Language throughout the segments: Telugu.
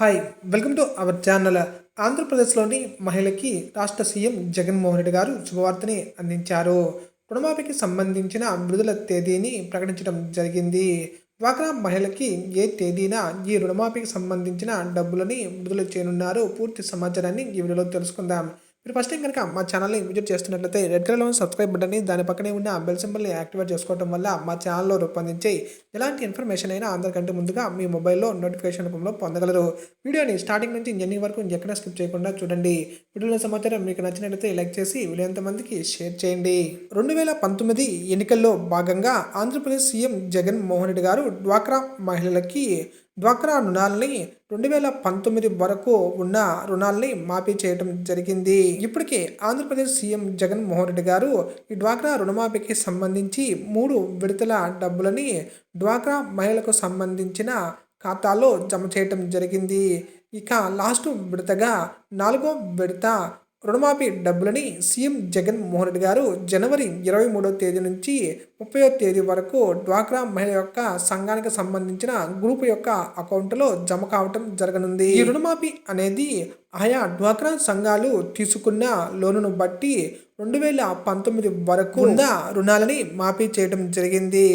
Hi welcome to our channel ఆంధ్రప్రదేశ్లోని మహిళకి రాష్ట్ర సీఎం జగన్మోహన్ రెడ్డి గారు శుభవార్తని అందించారు. రుణమాఫీకి సంబంధించిన విడుదల తేదీని ప్రకటించడం జరిగింది. డ్వాక్రా మహిళకి ఏ తేదీన ఈ రుణమాఫీకి సంబంధించిన డబ్బులని విడుదల చేయనున్నారు? పూర్తి సమాచారాన్ని ఈ వీడియోలో తెలుసుకుందాం. మీరు ఫస్ట్ టైం కనుక మా ఛానల్ని విజిట్ చేస్తున్నట్లయితే రెడ్ కలర్లో సబ్స్క్రైబ్ బటన్ని దాని పక్కనే ఉన్న బెల్ సింబల్ని యాక్టివేట్ చేసుకోవడం వల్ల మా ఛానల్లో రూపొందించే ఎలాంటి ఇన్ఫర్మేషన్ అయినా అందరికంటే ముందుగా మీ మొబైల్లో నోటిఫికేషన్ రూపంలో పొందగలరు. వీడియోని స్టార్టింగ్ నుంచి ఎన్ని వరకు ఎక్కడ స్కిప్ చేయకుండా చూడండి. వీడియోలో సమాచారం మీకు నచ్చినట్లయితే లైక్ చేసి వీలైనంత మందికి షేర్ చేయండి. రెండు వేల పంతొమ్మిది ఎన్నికల్లో భాగంగా ఆంధ్రప్రదేశ్ సీఎం జగన్ మోహన్ రెడ్డి గారు డ్వాక్రా మహిళలకి డ్వాక్రా రుణాలని రెండు వేల పంతొమ్మిది వరకు ఉన్న రుణాలని మాఫీ చేయడం జరిగింది. ఇప్పటికే ఆంధ్రప్రదేశ్ సీఎం జగన్మోహన్ రెడ్డి గారు ఈ డ్వాక్రా రుణమాఫీకి సంబంధించి మూడు విడతల డబ్బులని డ్వాక్రా మహిళలకు సంబంధించిన ఖాతాలో జమ చేయటం జరిగింది. ఇక లాస్ట్ విడతగా నాలుగో విడత రుణమాఫీ డబ్బులని సీఎం జగన్ మోహన్ రెడ్డి గారు జనవరి ఇరవై మూడవ తేదీ నుంచి ముప్పయో తేదీ వరకు డ్వాక్రా మహిళ యొక్క సంఘానికి సంబంధించిన గ్రూప్ యొక్క అకౌంట్లో జమ కావటం జరగనుంది. ఈ రుణమాఫీ అనేది ఆయా డ్వాక్రా సంఘాలు తీసుకున్న లోనును బట్టి రెండు వేల పంతొమ్మిది వరకు ఉన్న రుణాలని మాఫీ చేయడం జరిగింది.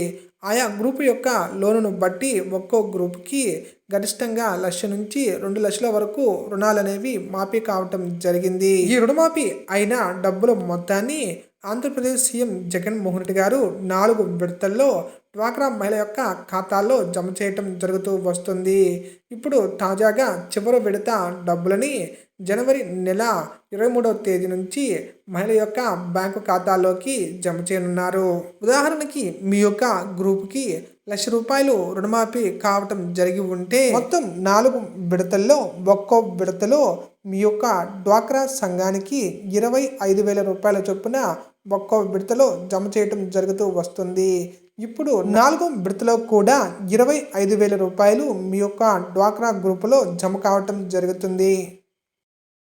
ఆయా గ్రూప్ యొక్క లోనును బట్టి ఒక్కో గ్రూప్కి గరిష్టంగా లక్ష నుంచి రెండు లక్షల వరకు రుణాలు అనేవి మాఫీ కావటం జరిగింది. ఈ రుణమాఫీ అయిన డబ్బుల మొత్తాన్ని ఆంధ్రప్రదేశ్ సీఎం జగన్మోహన్ రెడ్డి గారు నాలుగు విడతల్లో డ్వాక్రా మహిళ యొక్క ఖాతాల్లో జమ చేయటం జరుగుతూ వస్తుంది. ఇప్పుడు తాజాగా చివరి విడత డబ్బులని జనవరి నెల ఇరవై మూడవ తేదీ నుంచి మహిళ యొక్క బ్యాంకు ఖాతాలోకి జమ చేయనున్నారు. ఉదాహరణకి మీ యొక్క గ్రూప్కి లక్ష రూపాయలు రుణమాఫీ కావటం జరిగి ఉంటే మొత్తం నాలుగు విడతల్లో ఒక్కో విడతలో మీ యొక్క డ్వాక్రా సంఘానికి ఇరవై ఐదు వేల రూపాయల చొప్పున ఒక్కో విడతలో జమ చేయటం జరుగుతూ వస్తుంది. ఇప్పుడు నాలుగో విడతలో కూడా ఇరవై ఐదు వేల రూపాయలు మీ యొక్క డ్వాక్రా గ్రూపులో జమ కావటం జరుగుతుంది.